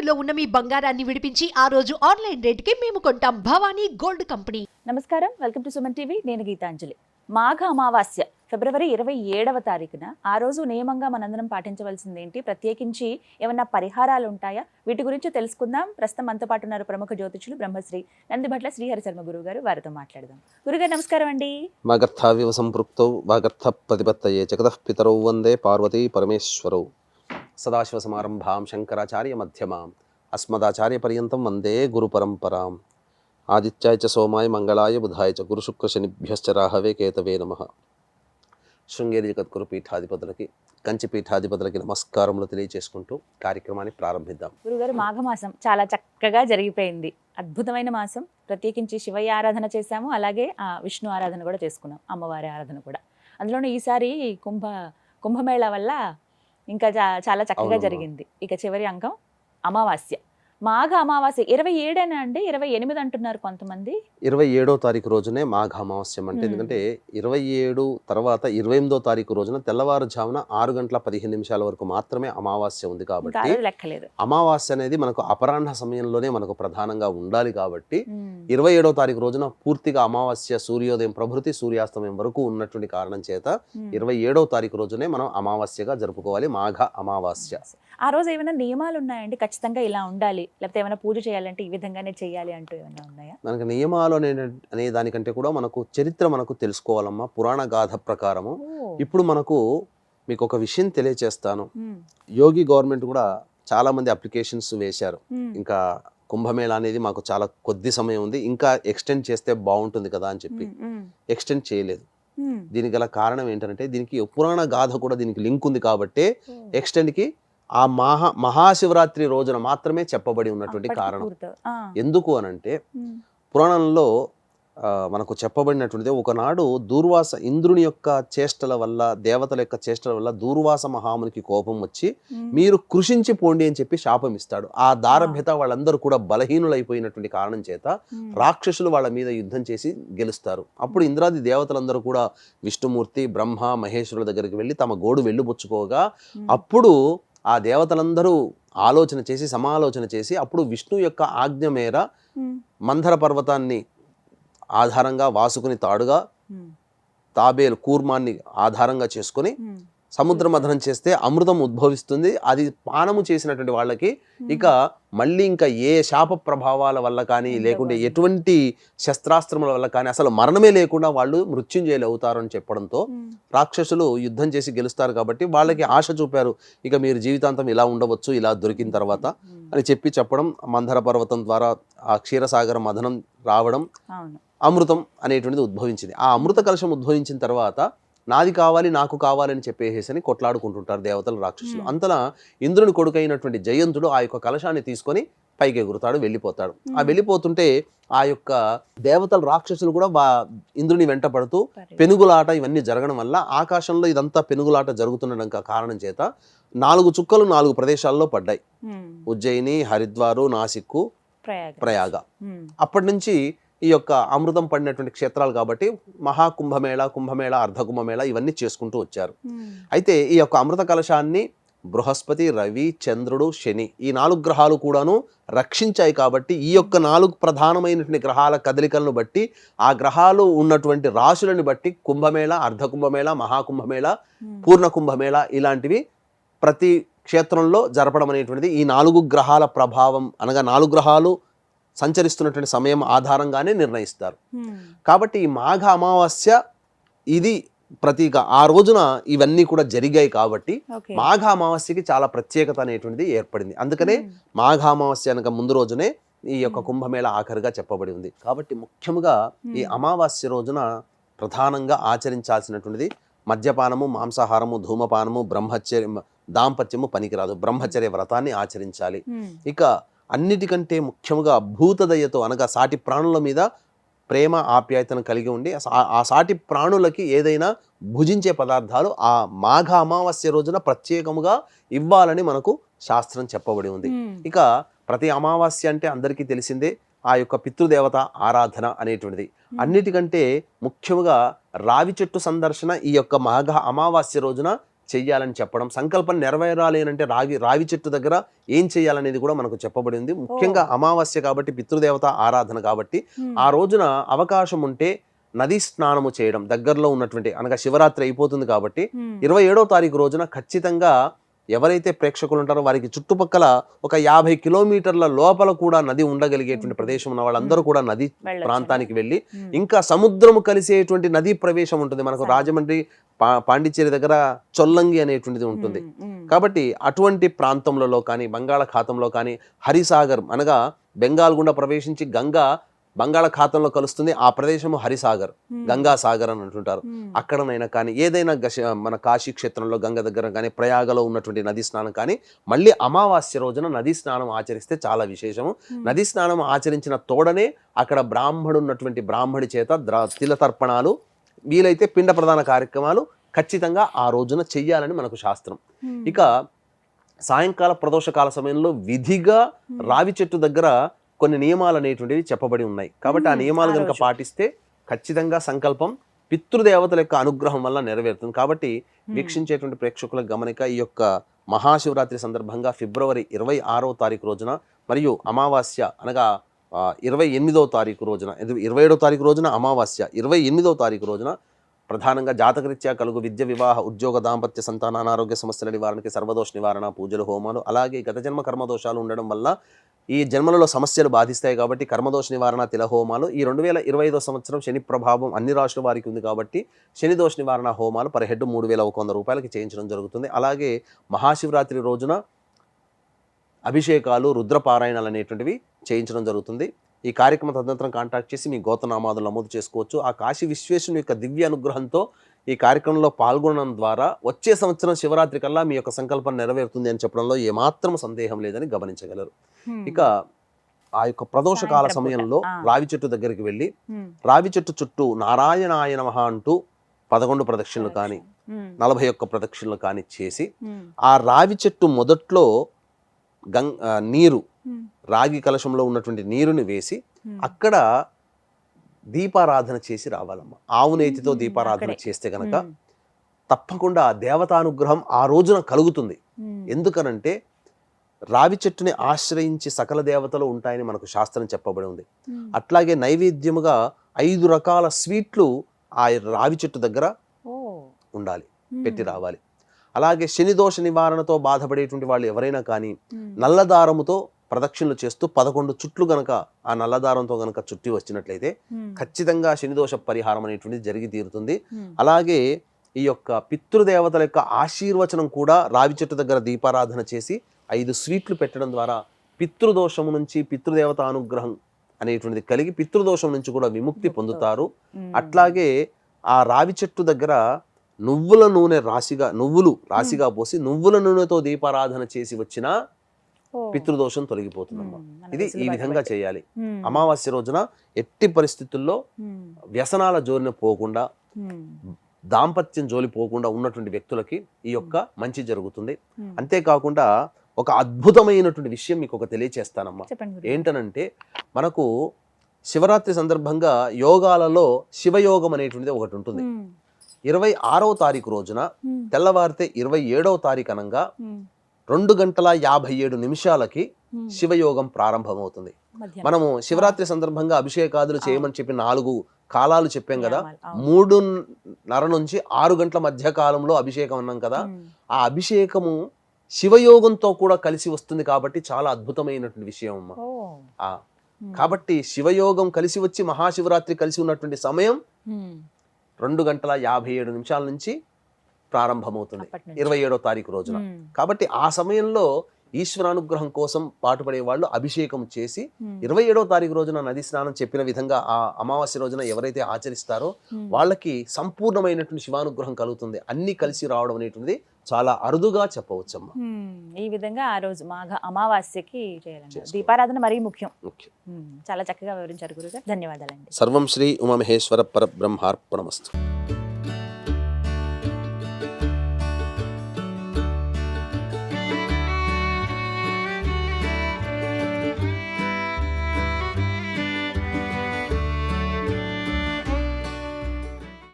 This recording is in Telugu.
తాకట్టులో ఉన్న మీ బంగారాన్ని విడిపించి ఆ రోజు ఆన్లైన్ రేటుకి మేము కొంటాం. Bhavani gold company. నమస్కారం. Welcome to Suman TV. నేను గీతాంజలి. మాఘ అమావాస్య ఫిబ్రవరి ఇరవై ఏడవ తారీఖున ఆ రోజు నియమంగా మనందరం పాటించవలసింది ఏంటి? ప్రత్యేకించి ఏమన్నా పరిహారాలు ఉంటాయా? వీటి గురించి తెలుసుకుందాం. ప్రస్తుతం మనతో పాటు ఉన్నారు ప్రముఖ జ్యోతిషులు బ్రహ్మశ్రీ నందిభట్ల శ్రీహరి శర్మ గురువు గారు వారితో మాట్లాడదాం. గురుగారు నమస్కారం అండి. వాగర్థావివ సంపృక్తౌ వాగర్థ ప్రతిపత్తయే జగతః పితరౌ వందే పార్వతీ పరమేశ్వరౌ. సదాశివ సమారంభాం శంకరాచార్య మధ్యమాం అస్మదాచార్యపర్యంతం వందే గురుపరంపరాం ఆదిత్యాయ చ సోమాయ మంగళాయ బుధాయ చ గురుశుక్రశనిభ్యశ్చ రాహవే కేతవే నమ శృంగేరి జగద్గురు పీఠాధిపతులకి కంచి పీఠాధిపతులకి నమస్కారములు తెలియజేసుకుంటూ కార్యక్రమాన్ని ప్రారంభిద్దాం. గురుగారు మాఘమాసం చాలా చక్కగా జరిగిపోయింది. అద్భుతమైన మాసం. ప్రత్యేకించి శివయ్య ఆరాధన చేశాము. అలాగే ఆ విష్ణు ఆరాధన కూడా చేసుకున్నాం. అమ్మవారి ఆరాధన కూడా. అందులోనూ ఈసారి కుంభ కుంభమేళ వల్ల ఇంకా చా- చాలా చక్కగా. జరిగింది ఇక చివరి అంకం అమావాస్య మాఘ అమావాస్య ఇరవై ఏడేనా అండి ఇరవై ఎనిమిది అంటున్నారు కొంతమంది ఇరవై ఏడో తారీఖు రోజునే మాఘ అమావాస్యం అంటే. ఎందుకంటే ఇరవై ఏడు తర్వాత ఇరవై ఎనిమిదో తారీఖు రోజున తెల్లవారుజామున ఆరు గంటల పదిహేను నిమిషాల వరకు మాత్రమే అమావాస్య ఉంది కాబట్టి లెక్కలేదు అమావాస్య అనేది మనకు అపరాహ్న సమయంలోనే మనకు ప్రధానంగా ఉండాలి కాబట్టి. ఇరవై ఏడో తారీఖు రోజున పూర్తిగా అమావాస్య సూర్యోదయం ప్రభృతి సూర్యాస్తమయం వరకు ఉన్నటువంటి కారణం చేత. ఇరవై ఏడో తారీఖు రోజునే మనం అమావాస్యగా జరుపుకోవాలి మాఘ అమావాస్య ఆ రోజు ఏమైనా నియమాలు ఉన్నాయండి? ఖచ్చితంగా ఇలా ఉండాలి. లేకపోతే ఏమైనా పూజ చేయాలంటే ఈ విధంగానే చేయాలి అంటూ ఏమైనా ఉన్నాయా? మనకు నియమాలు అనే అనే దానికంటే కూడా మనకు చరిత్ర మనకు తెలుసుకోవాలమ్మా. పురాణ గాథ ప్రకారము. ఇప్పుడు మనకు మీకు ఒక విషయం తెలియచేస్తాను. యోగి గవర్నమెంట్ కూడా చాలా మంది అప్లికేషన్స్ వేశారు. ఇంకా కుంభమేళా అనేది మాకు చాలా కొద్ది సమయం ఉంది. ఇంకా ఎక్స్టెండ్ చేస్తే బాగుంటుంది కదా అని చెప్పి. ఎక్స్టెండ్ చేయలేదు. దీనికి గల కారణం ఏంటంటే దీనికి పురాణ గాథ కూడా దీనికి లింక్ ఉంది కాబట్టి ఎక్స్టెండ్కి ఆ మహా మహాశివరాత్రి రోజున మాత్రమే చెప్పబడి ఉన్నటువంటి కారణం. ఎందుకు అనంటే. పురాణంలో మనకు చెప్పబడినటువంటిది ఒకనాడు దూర్వాస ఇంద్రుని యొక్క చేష్టల వల్ల దేవతల యొక్క చేష్టల వల్ల దూర్వాస మహామునికి కోపం వచ్చి. మీరు కృషించి పోండి అని చెప్పి శాపం ఇస్తాడు ఆ దారభ్యత వాళ్ళందరూ కూడా బలహీనులైపోయినటువంటి కారణం చేత. రాక్షసులు వాళ్ళ మీద యుద్ధం చేసి గెలుస్తారు అప్పుడు ఇంద్రాది దేవతలందరూ కూడా విష్ణుమూర్తి బ్రహ్మ మహేశ్వరుల దగ్గరికి వెళ్ళి తమ గోడు వెళ్ళిపుచ్చుకోగా. అప్పుడు ఆ దేవతలందరూ ఆలోచన చేసి సమాలోచన చేసి అప్పుడు విష్ణు యొక్క ఆజ్ఞ మేర. మందర పర్వతాన్ని ఆధారంగా వాసుకుని తాడుగా. తాబేలు కూర్మాన్ని ఆధారంగా చేసుకొని. సముద్ర మథనం చేస్తే అమృతం ఉద్భవిస్తుంది అది పానము చేసినటువంటి వాళ్ళకి ఇక మళ్ళీ ఇంకా ఏ శాప ప్రభావాల వల్ల కానీ లేకుంటే. ఎటువంటి శస్త్రాస్త్రముల వల్ల కానీ అసలు మరణమే లేకుండా వాళ్ళు మృత్యుంజయులు అవుతారు అని చెప్పడంతో ఉమ్. రాక్షసులు యుద్ధం చేసి గెలుస్తారు కాబట్టి వాళ్ళకి ఆశ చూపారు ఇక మీరు జీవితాంతం ఇలా ఉండవచ్చు ఇలా దొరికిన తర్వాత. అని చెప్పి చెప్పడం మందర పర్వతం ద్వారా ఆ క్షీరసాగర మథనం రావడం అమృతం అనేటువంటిది ఉద్భవించింది ఆ అమృత కలశం ఉద్భవించిన తర్వాత నాది కావాలి నాకు కావాలని చెప్పేసి అని కొట్లాడుకుంటుంటారు దేవతలు రాక్షసులు. అంతలా ఇంద్రుని కొడుకైనటువంటి జయంతుడు ఆ యొక్క కలశాన్ని తీసుకొని పైకి ఎగురుతాడు వెళ్ళిపోతాడు ఆ. వెళ్ళిపోతుంటే ఆ యొక్క దేవతల రాక్షసులు కూడా వా ఇంద్రుని వెంట పడుతూ. పెనుగులాట ఇవన్నీ జరగడం వల్ల ఆకాశంలో ఇదంతా పెనుగులాట జరుగుతుండడం కారణం చేత నాలుగు చుక్కలు నాలుగు ప్రదేశాల్లో పడ్డాయి. ఉజ్జయిని హరిద్వారు నాసిక్కు ప్రయాగ. అప్పటి నుంచి ఈ యొక్క అమృతం పడినటువంటి క్షేత్రాలు కాబట్టి మహాకుంభమేళ కుంభమేళ అర్ధకుంభమేళ ఇవన్నీ చేసుకుంటూ వచ్చారు ఉమ్. అయితే ఈ యొక్క అమృత కలశాన్ని బృహస్పతి రవి చంద్రుడు శని ఈ నాలుగు గ్రహాలు కూడాను రక్షించాయి కాబట్టి ఈ యొక్క నాలుగు ప్రధానమైనటువంటి గ్రహాల కదలికలను బట్టి ఆ గ్రహాలు ఉన్నటువంటి రాశులను బట్టి కుంభమేళ అర్ధకుంభమేళ మహాకుంభమేళ ఉమ్. పూర్ణ కుంభమేళ ఇలాంటివి ప్రతి క్షేత్రంలో జరపడం అనేటువంటిది ఈ నాలుగు గ్రహాల ప్రభావం అనగా నాలుగు గ్రహాలు సంచరిస్తున్నటువంటి సమయం ఆధారంగానే నిర్ణయిస్తారు. కాబట్టి ఈ మాఘ అమావాస్య ఇది ప్రతీక ఆ రోజున ఇవన్నీ కూడా జరిగాయి కాబట్టి మాఘ అమావాస్యకి చాలా ప్రత్యేకత అనేటువంటిది ఏర్పడింది అందుకనే. మాఘ అమావాస్య అనక ముందు రోజునే ఈ యొక్క. కుంభమేళ ఆఖరిగా చెప్పబడి ఉంది కాబట్టి ముఖ్యముగా ఈ. అమావాస్య రోజున ప్రధానంగా ఆచరించాల్సినటువంటిది మద్యపానము మాంసాహారము ధూమపానము బ్రహ్మచర్య దాంపత్యము పనికిరాదు బ్రహ్మచర్య వ్రతాన్ని ఆచరించాలి. ఇక అన్నిటికంటే ముఖ్యముగా భూతదయతో అనగా సాటి ప్రాణుల మీద ప్రేమ ఆప్యాయతను కలిగి ఉండి ఆ- సాటి ప్రాణులకి ఏదైనా భుజించే పదార్థాలు ఆ మాఘ అమావాస్య రోజున ప్రత్యేకముగా ఇవ్వాలని మనకు శాస్త్రం చెప్పబడి ఉంది. ఇక ప్రతి అమావాస్య అంటే అందరికీ తెలిసిందే ఆ యొక్క పితృదేవత ఆరాధన అనేటువంటిది. అన్నిటికంటే ముఖ్యముగా రావి చెట్టు సందర్శన ఈ యొక్క మాఘ అమావాస్య రోజున చెయ్యాలని చెప్పడం సంకల్పం నెరవేరాలి అని అంటే రాగి రావి చెట్టు దగ్గర ఏం చేయాలనేది కూడా మనకు చెప్పబడి ఉంది ముఖ్యంగా అమావాస్య కాబట్టి పితృదేవత ఆరాధన కాబట్టి. ఆ రోజున అవకాశం ఉంటే నదీ స్నానము చేయడం దగ్గరలో ఉన్నటువంటి అనగా శివరాత్రి అయిపోతుంది కాబట్టి. ఇరవై ఏడో తారీఖు రోజున ఖచ్చితంగా ఎవరైతే ప్రేక్షకులు ఉంటారో వారికి చుట్టుపక్కల ఒక యాభై కిలోమీటర్ల లోపల కూడా నది ఉండగలిగేటువంటి ప్రదేశం ఉన్న వాళ్ళందరూ కూడా నది. ప్రాంతానికి వెళ్ళి. ఇంకా సముద్రము కలిసేటువంటి నదీ ప్రవేశం ఉంటుంది మనకు. రాజమండ్రి పా- పాండిచ్చేరి దగ్గర చొల్లంగి అనేటువంటిది ఉంటుంది. కాబట్టి అటువంటి ప్రాంతంలో కానీ బంగాళాఖాతంలో కానీ హరిసాగర్ అనగా బెంగాల్ గుండా ప్రవేశించి గంగా బంగాళాఖాతంలో కలుస్తుంది ఆ ప్రదేశము హరిసాగర్. గంగా సాగర్ అని అంటుంటారు. అక్కడనైనా కానీ ఏదైనా గశ- మన కాశీ క్షేత్రంలో గంగ దగ్గర కానీ ప్రయాగలో ఉన్నటువంటి నదీ స్నానం కానీ మళ్ళీ అమావాస్య రోజున నదీ స్నానం ఆచరిస్తే చాలా విశేషము. నదీ స్నానం ఆచరించిన తోడనే అక్కడ బ్రాహ్మడు ఉన్నటువంటి బ్రాహ్మడి చేత ద్ర తిల తర్పణాలు వీలైతే పిండ ప్రధాన కార్యక్రమాలు ఖచ్చితంగా ఆ రోజున చెయ్యాలని మనకు శాస్త్రం. ఇక సాయంకాల ప్రదోషకాల సమయంలో విధిగా. రావి చెట్టు దగ్గర కొన్ని నియమాలు అనేటువంటివి చెప్పబడి ఉన్నాయి కాబట్టి ఆ. నియమాలు కనుక. పాటిస్తే ఖచ్చితంగా సంకల్పం పితృదేవతల యొక్క అనుగ్రహం వల్ల నెరవేరుతుంది కాబట్టి. వీక్షించేటువంటి ప్రేక్షకుల గమనిక ఈ యొక్క మహాశివరాత్రి సందర్భంగా ఫిబ్రవరి ఇరవై ఆరో తారీఖు రోజున మరియు అమావాస్య అనగా ఇరవై ఎనిమిదవ తారీఖు రోజున ఇరవై ఏడవ తారీఖు రోజున అమావాస్య ఇరవై ఎనిమిదవ తారీఖు రోజున ప్రధానంగా జాతకరీత్యా కలుగు విద్య వివాహ ఉద్యోగ దాంపత్య సంతాన అనారోగ్య సమస్యల నివారణకి సర్వదోష నివారణ పూజలు హోమాలు అలాగే గత జన్మ కర్మదోషాలు ఉండడం వల్ల ఈ జన్మలలో సమస్యలు బాధిస్తాయి కాబట్టి కర్మదోష నివారణ తిల హోమాలు ఈ రెండు వేల ఇరవై ఐదో సంవత్సరం శని ప్రభావం అన్ని రాష్ట్రాల వారికి ఉంది కాబట్టి శని దోష నివారణ హోమాలు పర్ హెడ్ మూడు వేల ఒక వంద రూపాయలకి చేయించడం జరుగుతుంది. అలాగే మహాశివరాత్రి రోజున అభిషేకాలు రుద్రపారాయణాలు అనేటువంటివి చేయించడం జరుగుతుంది. ఈ కార్యక్రమం తదనంతరం కాంటాక్ట్ చేసి మీ గోతనామాదులు నమోదు చేసుకోవచ్చు. ఆ కాశీ విశ్వేశ్వరుని యొక్క దివ్య అనుగ్రహంతో ఈ కార్యక్రమంలో పాల్గొనడం ద్వారా వచ్చే సంవత్సరం శివరాత్రి కల్లా మీ యొక్క సంకల్పం నెరవేరుతుంది అని చెప్పడంలో ఏమాత్రం సందేహం లేదని గమనించగలరు. ఇక ఆ యొక్క ప్రదోషకాల. సమయంలో. రావి చెట్టు దగ్గరికి వెళ్ళి. రావి చెట్టు చుట్టూ నారాయణాయ నమః అంటూ పదకొండు ప్రదక్షిణలు కానీ. నలభై ఒక్క ప్రదక్షిణలు కానీ చేసి. ఆ రావి చెట్టు మొదట్లో గంగ్ నీరు. రాగి కలశంలో ఉన్నటువంటి నీరుని వేసి. అక్కడ దీపారాధన చేసి రావాలమ్మ ఆవు నేతితో. దీపారాధన. చేస్తే గనక. తప్పకుండా ఆ దేవతానుగ్రహం ఆ రోజున కలుగుతుంది. ఎందుకనంటే రావి చెట్టుని ఆశ్రయించి సకల దేవతలు ఉంటాయని మనకు శాస్త్రం చెప్పబడి ఉంది. అట్లాగే నైవేద్యముగా ఐదు రకాల స్వీట్లు ఆ రావి చెట్టు దగ్గర. ఉండాలి. పెట్టి రావాలి అలాగే శని దోష నివారణతో బాధపడేటువంటి వాళ్ళు ఎవరైనా కానీ. నల్లదారముతో ప్రదక్షిణలు చేస్తూ పదకొండు చుట్లు గనక ఆ నల్లదారంతో గనక చుట్టి వచ్చినట్లయితే. ఖచ్చితంగా శనిదోష పరిహారం అనేటువంటిది జరిగి తీరుతుంది. అలాగే ఈ యొక్క పితృదేవతల యొక్క ఆశీర్వచనం కూడా రావి చెట్టు దగ్గర దీపారాధన చేసి ఐదు స్వీట్లు పెట్టడం ద్వారా పితృదోషము నుంచి పితృదేవత అనుగ్రహం అనేటువంటిది కలిగి పితృదోషం నుంచి కూడా విముక్తి పొందుతారు. అట్లాగే ఆ రావి చెట్టు దగ్గర నువ్వుల నూనె రాశిగా నువ్వులు రాశిగా పోసి నువ్వుల నూనెతో దీపారాధన చేసి వచ్చిన. పితృదోషం తొలగిపోతుందమ్మా ఇది ఈ విధంగా. చేయాలి. అమావాస్య రోజున ఎట్టి పరిస్థితుల్లో. వ్యసనాల జోలిన పోకుండా. దాంపత్యం జోలి పోకుండా ఉన్నటువంటి వ్యక్తులకి ఈ యొక్క మంచి జరుగుతుంది. అంతేకాకుండా ఒక అద్భుతమైనటువంటి విషయం మీకు ఒక తెలియచేస్తానమ్మా. ఏంటనంటే మనకు శివరాత్రి సందర్భంగా యోగాలలో శివయోగం అనేటువంటిది ఒకటి ఉంటుంది. ఇరవై ఆరవ తారీఖు రోజున. తెల్లవారితే ఇరవై ఏడవ తారీఖు అనగా. రెండు గంటల యాభై ఏడు నిమిషాలకి. శివయోగం ప్రారంభమవుతుంది. మనము శివరాత్రి సందర్భంగా అభిషేకాదులు చేయమని చెప్పి నాలుగు కాలాలు చెప్పాం కదా అవును. మూడున్నర నుంచి ఆరు గంటల మధ్య కాలంలో అభిషేకం అన్నాం కదా. ఆ అభిషేకము శివయోగంతో కూడా కలిసి వస్తుంది కాబట్టి చాలా అద్భుతమైనటువంటి విషయం అమ్మ. ఆ. కాబట్టి శివయోగం కలిసి వచ్చి మహాశివరాత్రి కలిసి ఉన్నటువంటి సమయం. రెండు గంటల యాభై ఏడు నిమిషాల నుంచి ప్రారంభమవుతుంది. ఇరవై ఏడో తారీఖు రోజున. కాబట్టి ఆ సమయంలో ఈశ్వరానుగ్రహం కోసం పాటుపడే వాళ్ళు అభిషేకం చేసి. ఇరవై ఏడో తారీఖు రోజున నది స్నానం చెప్పిన విధంగా ఆ అమావాస్య రోజున ఎవరైతే ఆచరిస్తారో. వాళ్ళకి సంపూర్ణమైనటువంటి శివానుగ్రహం కలుగుతుంది అన్ని కలిసి రావడం అనేటువంటిది చాలా అరుదుగా చెప్పవచ్చమ్మా. ఈ విధంగా ఆ రోజు మాఘ అమావాస్యకి. దీపారాధన మరీ ముఖ్యం. చాలా చక్కగా వివరించారు గురుగారు ధన్యవాదాలండి సర్వం శ్రీ ఉమామహేశ్వర పరబ్రహ్మార్పణమస్తు